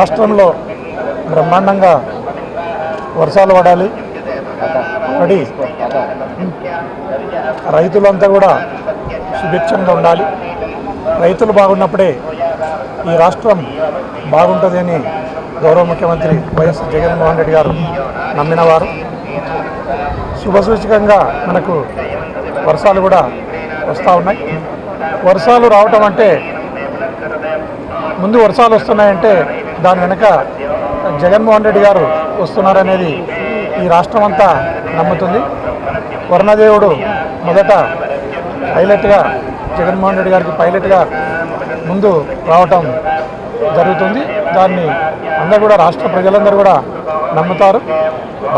రాష్ట్రంలో బ్రహ్మాండంగా వర్షాలు పడాలి. పడి రైతులంతా కూడా సుభిక్షంగా ఉండాలి. రైతులు బాగున్నప్పుడే ఈ రాష్ట్రం బాగుంటుంది అని గౌరవ ముఖ్యమంత్రి వైఎస్ జగన్మోహన్ రెడ్డి గారు నమ్మినవారు శుభసూచకంగా మనకు వర్షాలు కూడా వస్తూ ఉన్నాయి. వర్షాలు రావటం అంటే ముందు వర్షాలు వస్తున్నాయంటే దాని వెనుక జగన్మోహన్ రెడ్డి గారు వస్తున్నారనేది ఈ రాష్ట్రం అంతా నమ్ముతుంది. వర్ణదేవుడు మొదట పైలట్గా జగన్మోహన్ రెడ్డి గారికి పైలట్గా ముందు రావటం జరుగుతుంది. దాన్ని అందరూ కూడా రాష్ట్ర ప్రజలందరూ కూడా నమ్ముతారు.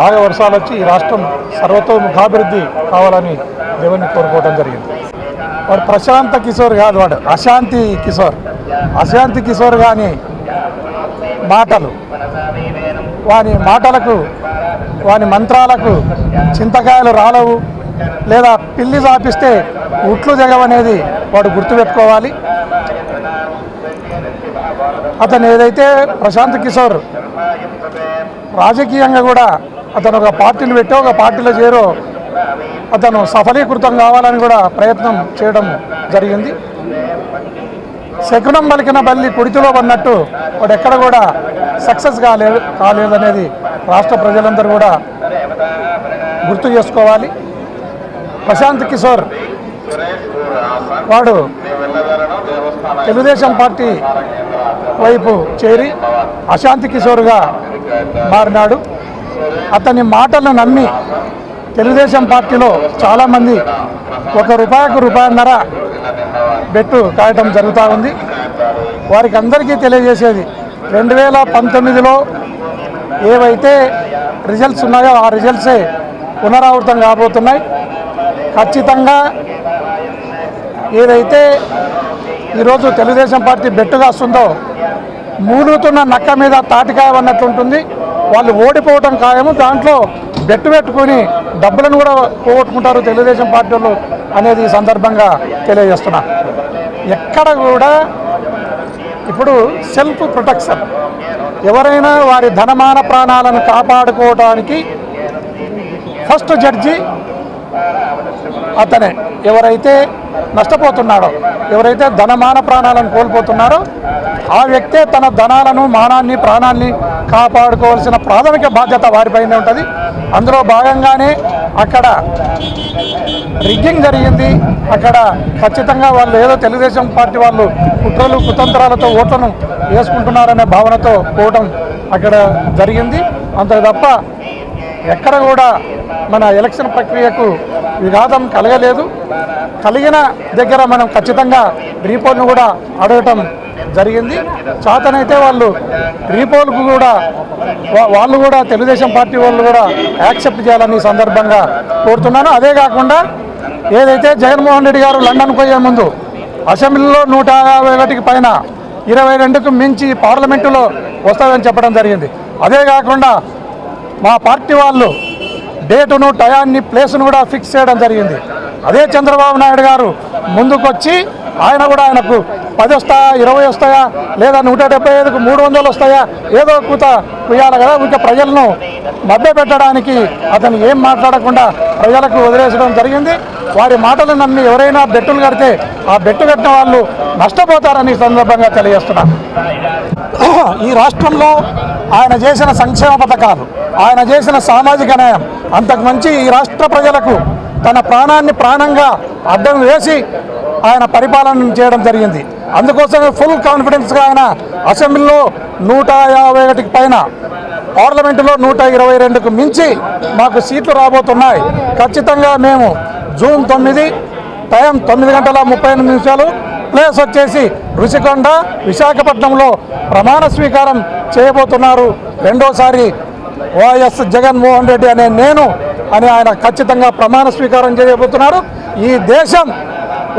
బాగా వర్షాలు వచ్చి ఈ రాష్ట్రం సర్వతోముఖాభివృద్ధి కావాలని దేవుని కోరుకోవడం జరిగింది. వాడు ప్రశాంత కిషోర్ కాదు వాడు అశాంతి కిషోర్. అశాంతి కిషోర్ కానీ మాటలు. వాని మాటలకు వాని మంత్రాలకు చింతకాయలు రాలవు. లేదా పిల్లి చాపిస్తే ఉట్లు జగవనేది వాడు గుర్తుపెట్టుకోవాలి అతను ఏదైతే ప్రశాంత్ కిషోర్ రాజకీయంగా కూడా అతను ఒక పార్టీలు పెట్టో ఒక పార్టీలో చేరో అతను సఫలీకృతం కావాలని కూడా ప్రయత్నం చేయడం జరిగింది. శకునం పలికిన బల్లి కుడితిలో పడినట్టు వాడు ఎక్కడ కూడా సక్సెస్ కాలేదు కాలేదనేది రాష్ట్ర ప్రజలందరూ కూడా గుర్తు చేసుకోవాలి. ప్రశాంత్ కిషోర్ వాడు తెలుగుదేశం పార్టీ వైపు చేరి అశాంతి కిషోర్గా మారినాడు. అతని మాటలను నమ్మి తెలుగుదేశం పార్టీలో చాలామంది ఒక రూపాయకు రూపాయన్నర బెట్టు కాయటం జరుగుతూ ఉంది. వారికి అందరికీ తెలియజేసేది. రెండు వేల పంతొమ్మిదిలో ఏవైతే రిజల్ట్స్ ఉన్నాయో ఆ రిజల్ట్సే పునరావృతం కాబోతున్నాయి. ఖచ్చితంగా ఏదైతే ఈరోజు తెలుగుదేశం పార్టీ బెట్టుగా వస్తుందో మూలుగుతున్న నక్క మీద తాటికాయ అన్నట్టు ఉంటుంది. వాళ్ళు ఓడిపోవటం ఖాయము. దాంట్లో బెట్టు పెట్టుకొని డబ్బులను కూడా పోగొట్టుకుంటారు తెలుగుదేశం పార్టీ వాళ్ళు అనేది ఈ సందర్భంగా తెలియజేస్తున్నా. ఎక్కడ కూడా ఇప్పుడు సెల్ఫ్ ప్రొటెక్షన్ ఎవరైనా వారి ధనమాన ప్రాణాలను కాపాడుకోవడానికి ఫస్ట్ జడ్జి అతనే. ఎవరైతే నష్టపోతున్నాడో ఎవరైతే ధనమాన ప్రాణాలను కోల్పోతున్నారో ఆ వ్యక్తే తన ధనాలను మానాన్ని ప్రాణాన్ని కాపాడుకోవాల్సిన ప్రాథమిక బాధ్యత వారిపైనే ఉంటుంది. అందులో భాగంగానే అక్కడ రిగ్గింగ్ జరిగింది. అక్కడ ఖచ్చితంగా వాళ్ళు ఏదో తెలుగుదేశం పార్టీ వాళ్ళు కుట్రలు కుతంత్రాలతో ఓట్లను వేసుకుంటున్నారనే భావనతో పోవటం అక్కడ జరిగింది. అంతే తప్ప ఎక్కడ కూడా మన ఎలక్షన్ ప్రక్రియకు విఘాతం కలగలేదు. కలిగిన దగ్గర మనం ఖచ్చితంగా రీపోల్ను కూడా అడగటం జరిగింది. చాతనైతే వాళ్ళు రీపోల్కు కూడా వాళ్ళు కూడా తెలుగుదేశం పార్టీ వాళ్ళు కూడా యాక్సెప్ట్ చేయాలని సందర్భంగా కోరుతున్నాను. అదే కాకుండా ఏదైతే జగన్మోహన్ రెడ్డి గారు లండన్ పోయే ముందు అసెంబ్లీలో నూట యాభై ఒకటికి పైన ఇరవై రెండుకు మించి పార్లమెంటులో వస్తుందని చెప్పడం జరిగింది. అదే కాకుండా మా పార్టీ వాళ్ళు డేటును టయాన్ని ప్లేస్ను కూడా ఫిక్స్ చేయడం జరిగింది. అదే చంద్రబాబు నాయుడు గారు ముందుకొచ్చి ఆయన కూడా ఆయనకు పది వస్తాయా ఇరవై వస్తాయా లేదా నూట డెబ్బై ఐదుకు మూడు వందలు వస్తాయా ఏదో కూత కుయ్యాలి కదా ఇంకా ప్రజలను మభ్య పెట్టడానికి అతను ఏం మాట్లాడకుండా ప్రజలకు వదిలేసడం జరిగింది. వారి మాటలు నమ్మి ఎవరైనా బెట్టులు కడితే ఆ బెట్టు కట్టిన వాళ్ళు నష్టపోతారని సందర్భంగా తెలియజేస్తున్నాను ఈ రాష్ట్రంలో ఆయన చేసిన సంక్షేమ పథకాలు ఆయన చేసిన సామాజిక న్యాయం అంతకు మంచి ఈ రాష్ట్ర ప్రజలకు తన ప్రాణాన్ని ప్రాణంగా అడ్డం వేసి ఆయన పరిపాలన చేయడం జరిగింది. అందుకోసమే ఫుల్ కాన్ఫిడెన్స్గా ఆయన అసెంబ్లీలో నూట యాభై ఒకటికి పైన పార్లమెంటులో నూట ఇరవై రెండుకు మించి మాకు సీట్లు రాబోతున్నాయి. ఖచ్చితంగా మేము జూన్ తొమ్మిది టైం తొమ్మిది గంటల ముప్పై ఎనిమిది నిమిషాలు ప్లేస్ వచ్చేసి రుషికొండ విశాఖపట్నంలో ప్రమాణ స్వీకారం చేయబోతున్నారు. రెండోసారి వైఎస్ జగన్మోహన్ రెడ్డి అనే నేను అని ఆయన ఖచ్చితంగా ప్రమాణ స్వీకారం చేయబోతున్నారు. ఈ దేశం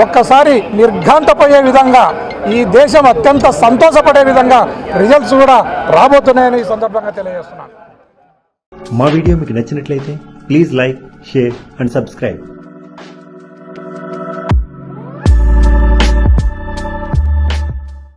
ఒక్కసారి నిర్ఘాంతపోయే విధంగా ఈ దేశం అత్యంత సంతోషపడే విధంగా రిజల్ట్స్ కూడా రాబోతున్నాయని ఈ సందర్భంగా తెలియజేస్తున్నాను. మా వీడియో మీకు నచ్చినట్లయితే please like share and subscribe